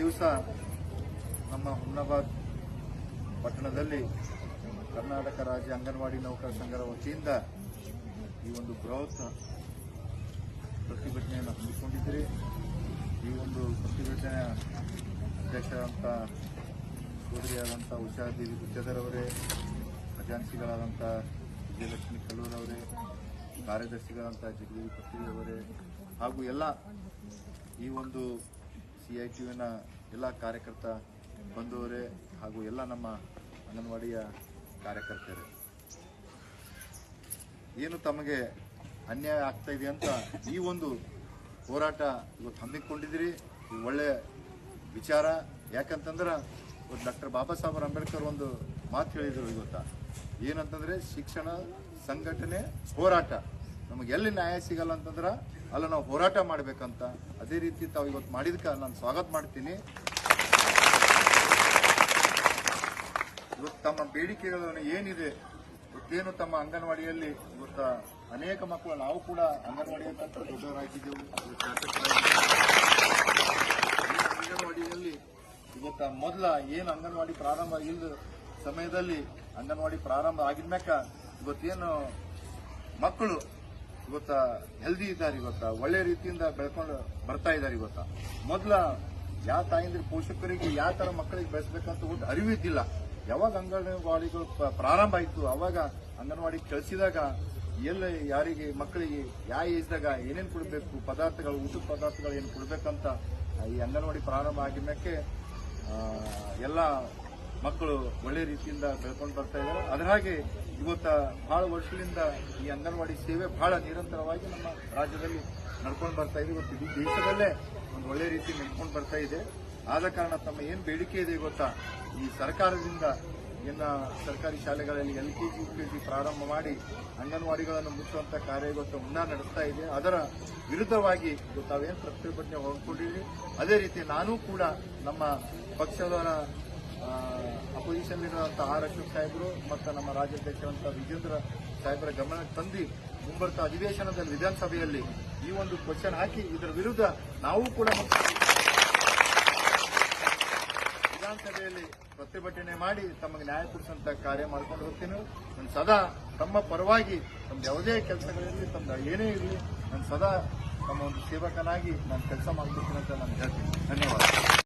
ದಿವಸ ನಮ್ಮ ಹುಮ್ನಾಬಾದ್ ಪಟ್ಟಣದಲ್ಲಿ ಕರ್ನಾಟಕ ರಾಜ್ಯ ಅಂಗನವಾಡಿ ನೌಕರ ಸಂಘದ ವತಿಯಿಂದ ಈ ಒಂದು ಬೃಹತ್ ಪ್ರತಿಭಟನೆಯನ್ನು ಹಮ್ಮಿಕೊಂಡಿದ್ದರೆ. ಈ ಒಂದು ಪ್ರತಿಭಟನೆಯ ಅಧ್ಯಕ್ಷರಾದಂಥ ಸೋದರಿಯಾದಂಥ ಉಷಾದೇವಿ ಗುಜ್ಜದರ್ ಅವರೇ ಖಜಾನ್ಸಿಗಳಾದಂಥ ವಿಜಯಲಕ್ಷ್ಮಿ ಕಲ್ಲೂರ್ ಅವರೇ, ಕಾರ್ಯದರ್ಶಿಗಳಾದಂಥ ಜಗದೀಶ್ ಪತ್ರಿ ಅವರೇ ಹಾಗೂ ಎಲ್ಲ ಈ ಒಂದು ಸಿ ಐ ಟಿಯುವಿನ ಎಲ್ಲ ಕಾರ್ಯಕರ್ತ ಬಂಧುವರೇ ಹಾಗೂ ಎಲ್ಲ ನಮ್ಮ ಅಂಗನವಾಡಿಯ ಕಾರ್ಯಕರ್ತರೇ. ಏನು ತಮಗೆ ಅನ್ಯಾಯ ಆಗ್ತಾ ಇದೆ ಅಂತ ಈ ಒಂದು ಹೋರಾಟ ಇವತ್ತು ಹಮ್ಮಿಕೊಂಡಿದ್ದೀರಿ. ಇದು ಒಳ್ಳೆಯ ವಿಚಾರ. ಯಾಕಂತಂದ್ರೆ ಇವತ್ತು ಡಾಕ್ಟರ್ ಬಾಬಾ ಸಾಹೇಬ್ ಅಂಬೇಡ್ಕರ್ ಒಂದು ಮಾತು ಹೇಳಿದರು ಇವತ್ತ. ಏನಂತಂದರೆ ಶಿಕ್ಷಣ ಸಂಘಟನೆ ಹೋರಾಟ. ನಮಗೆ ಎಲ್ಲಿ ನ್ಯಾಯ ಸಿಗಲ್ಲ ಅಂತಂದ್ರೆ ಅಲ್ಲ, ನಾವು ಹೋರಾಟ ಮಾಡಬೇಕಂತ ಅದೇ ರೀತಿ ತಾವು ಇವತ್ತು ಮಾಡಿದಕ್ಕೆ ನಾನು ಸ್ವಾಗತ ಮಾಡ್ತೀನಿ. ಇವತ್ತು ತಮ್ಮ ಬೇಡಿಕೆಗಳನ್ನು ಏನಿದೆ, ಇವತ್ತೇನು ತಮ್ಮ ಅಂಗನವಾಡಿಯಲ್ಲಿ ಇವತ್ತ ಅನೇಕ ಮಕ್ಕಳು, ನಾವು ಕೂಡ ಅಂಗನವಾಡಿಯ ದೊಡ್ಡವರಾಗಿದ್ದೆವು. ಅಂಗನವಾಡಿಯಲ್ಲಿ ಇವತ್ತು ಮೊದಲ ಏನು ಅಂಗನವಾಡಿ ಪ್ರಾರಂಭ ಇಲ್ಲದ ಸಮಯದಲ್ಲಿ ಅಂಗನವಾಡಿ ಪ್ರಾರಂಭ ಆಗಿದ್ಮ್ಯಾಕ ಇವತ್ತೇನು ಮಕ್ಕಳು ಇವತ್ತ ಹೆಲ್ದಿ ಇದ್ದಾರೆ ಇವತ್ತ. ಒಳ್ಳೆ ರೀತಿಯಿಂದ ಬೆಳ್ಕೊಂಡು ಬರ್ತಾ ಇದ್ದಾರೆ ಇವತ್ತ. ಮೊದಲ ಯಾವ ತಾಯಿಂದ್ರ ಪೋಷಕರಿಗೆ ಯಾವ ತರ ಮಕ್ಕಳಿಗೆ ಬೆಳೆಸಬೇಕಂತ ಒಂದು ಅರಿವು ಇದ್ದಿಲ್ಲ. ಯಾವಾಗ ಅಂಗನವಾಡಿಗಳು ಪ್ರಾರಂಭ ಆಯಿತು, ಅವಾಗ ಅಂಗನವಾಡಿ ಕಳಿಸಿದಾಗ ಎಲ್ಲ ಯಾರಿಗೆ ಮಕ್ಕಳಿಗೆ, ಯಾವ ಏಜ್ದಾಗ ಏನೇನು ಕೊಡಬೇಕು, ಪದಾರ್ಥಗಳು, ಊಟದ ಪದಾರ್ಥಗಳು ಏನು ಕೊಡಬೇಕಂತ ಈ ಅಂಗನವಾಡಿ ಪ್ರಾರಂಭ ಆಗಿದ್ದಕ್ಕೆ ಎಲ್ಲ ಮಕ್ಕಳು ಒಳ್ಳೆ ರೀತಿಯಿಂದ ಬೆಳ್ಕೊಂಡು ಬರ್ತಾ ಇದ್ದಾರೆ. ಅದರ ಹಾಗೆ ಇವತ್ತು ಬಹಳ ವರ್ಷಗಳಿಂದ ಈ ಅಂಗನವಾಡಿ ಸೇವೆ ಬಹಳ ನಿರಂತರವಾಗಿ ನಮ್ಮ ರಾಜ್ಯದಲ್ಲಿ ನಡ್ಕೊಂಡು ಬರ್ತಾ ಇದೆ. ಇವತ್ತು ಇಡೀ ದೇಶದಲ್ಲೇ ಒಂದು ಒಳ್ಳೆ ರೀತಿ ನಡ್ಕೊಂಡು ಬರ್ತಾ ಇದೆ. ಆದ ಕಾರಣ ತಮ್ಮ ಏನು ಬೇಡಿಕೆ ಇದೆ ಗೊತ್ತಾ? ಈ ಸರ್ಕಾರದಿಂದ ಎಲ್ಲ ಸರ್ಕಾರಿ ಶಾಲೆಗಳಲ್ಲಿ L K G, U K G ಪ್ರಾರಂಭ ಮಾಡಿ ಅಂಗನವಾಡಿಗಳನ್ನು ಮುಚ್ಚುವಂತ ಕಾರ್ಯ ಇವತ್ತು ಮುನ್ನ ನಡೆಸ್ತಾ ಇದೆ. ಅದರ ವಿರುದ್ಧವಾಗಿ ತಾವೇನು ಪ್ರತಿಭಟನೆ ಹೊಂದ್ಕೊಂಡಿರಿ ಅದೇ ರೀತಿ ನಾನು ಕೂಡ ನಮ್ಮ ಪಕ್ಷದವರ ಅಪೋಸಿಷನ್ ಇರುವಂತಹ ಆರ್ ಅಶೋಕ್ ಸಾಹೇಬರು ಮತ್ತು ನಮ್ಮ ರಾಜ್ಯಾಧ್ಯಕ್ಷರಂತ ವಿಜೇಂದ್ರ ಸಾಹೇಬರ ಗಮನಕ್ಕೆ ತಂದು ಮುಂಬರ್ತ ಅಧಿವೇಶನದಲ್ಲಿ ವಿಧಾನಸಭೆಯಲ್ಲಿ ಈ ಒಂದು ಕ್ವಶನ್ ಹಾಕಿ, ಇದರ ವಿರುದ್ಧ ನಾವು ಕೂಡ ವಿಧಾನಸಭೆಯಲ್ಲಿ ಪ್ರತಿಭಟನೆ ಮಾಡಿ ತಮಗೆ ನ್ಯಾಯ ಕೊಡಿಸುವಂತಹ ಕಾರ್ಯ ಮಾಡ್ಕೊಂಡು ಹೋಗ್ತೀನಿ. ನಾನು ಸದಾ ತಮ್ಮ ಪರವಾಗಿ ತಮ್ದು ಯಾವುದೇ ಕೆಲಸಗಳಿರಲಿ ತಮ್ಮ ಏನೇ ಇರಲಿ, ನಾನು ಸದಾ ತಮ್ಮ ಒಂದು ಸೇವಕನಾಗಿ ನಾನು ಕೆಲಸ ಮಾಡ್ತೀನಿ ಅಂತ ನಾನು ಹೇಳ್ತೀನಿ. ಧನ್ಯವಾದ.